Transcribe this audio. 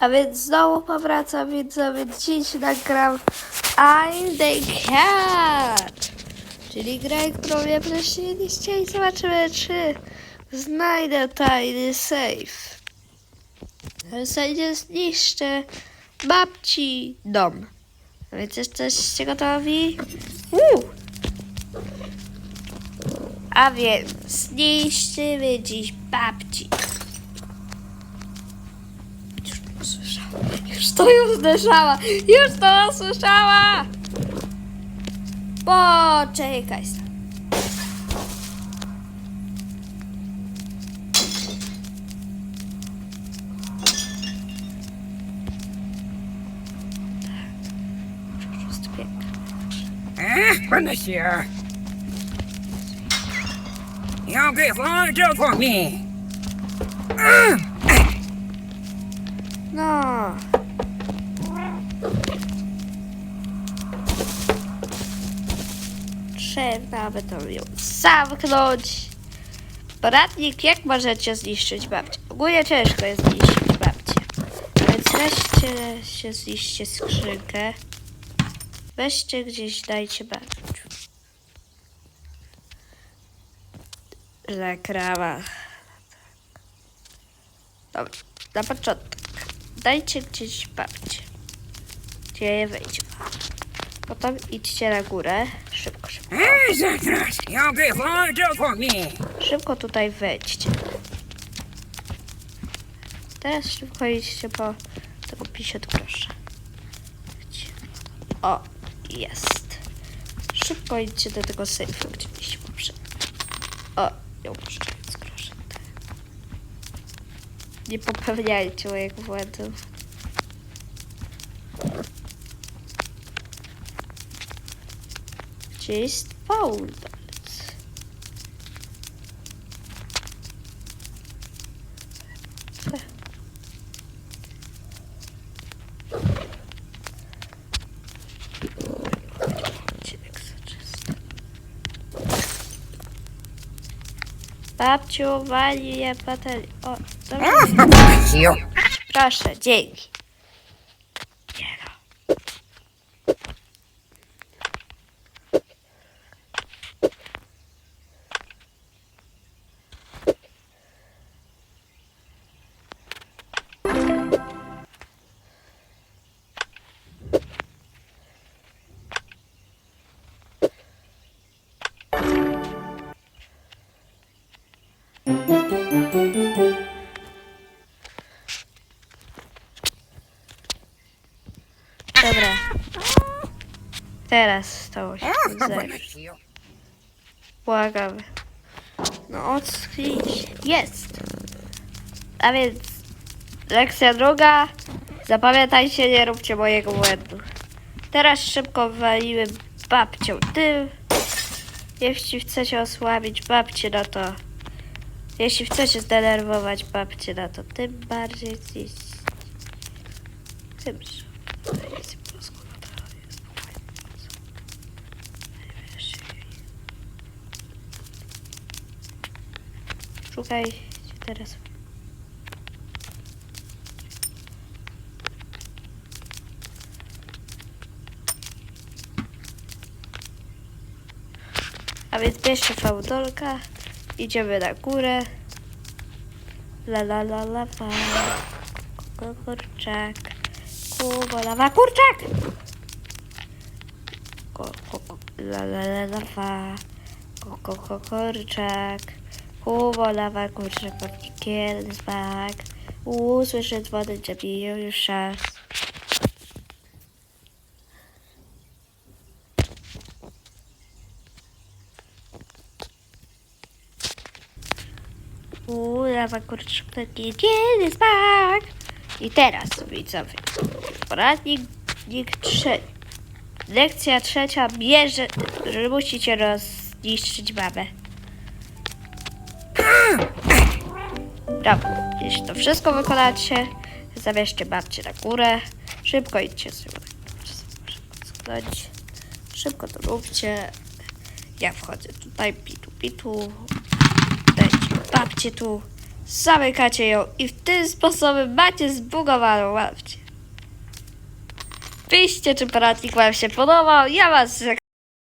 A więc znowu powracam, widzowie. Dziś nagram I'm the Cat. Czyli grę, którą mnie wcześniej i zobaczymy, czy znajdę tajny safe. W zasadzie zniszczę babci dom. A więc jesteście gotowi? A więc zniszczymy dziś babci. Już to usłyszała. Już to ją zderzała. Już to usłyszała. Poczekaj. run this year. Y'all get up for me. Trzeba by to ją zamknąć. Poradnik, jak możecie zniszczyć babcię? Ogólnie ciężko jest zniszczyć babcię. Więc weźcie się, zniszczcie skrzynkę. Weźcie gdzieś, dajcie babciu. Za krawa. Dobra, na początek. Dajcie gdzieś babcię. Gdzie je wejdzie. Potem idźcie na górę. Szybko, szybko. Szybko tutaj wejdźcie. Teraz szybko idźcie po tego 50 groszy. O, jest. Szybko idźcie do tego sejfu, gdzie byliście poprzednio. O, ją puszczając groszy. Nie popełniajcie mojego błędu. Gdzie jest soczysty. Babciu, wali je. O, you. Proszę, dzięki. Dobra. Teraz stało się zero. Błagam. No odskryć. Jest. A więc lekcja druga. Zapamiętajcie, nie róbcie mojego błędu. Teraz szybko walimy babcią tym. Jeśli chcecie osłabić babcię, no to... Jeśli chcecie zdenerwować babcię, no to tym bardziej dziś. Tym, że... Jest teraz. A więc bierzcie fałdolka, idziemy na górę. La la la la la. Kurczak. Kubo lawa kurczak! Ko, ko, ko, la la la la la. Ko, ko, ko, kurczak. Kubo lawa kurczak, papikiel is back. Usłyszę dzwony, że biją już czas. Uuu, lawa kurczak, is back. I teraz, widzowie, poradnik trzeci. Lekcja trzecia bierze, że musicie rozniszczyć babę. Dobra, jeśli to wszystko wykonacie, zabierzcie babcię na górę. Szybko idźcie sobie. Szybko, to róbcie. Ja wchodzę tutaj, pitu, pitu. Dajcie babcię tu. Zamykacie ją i w tym sposobem macie zbugowaną łapcie. Piszcie, czy poradnik wam się podobał. Ja was.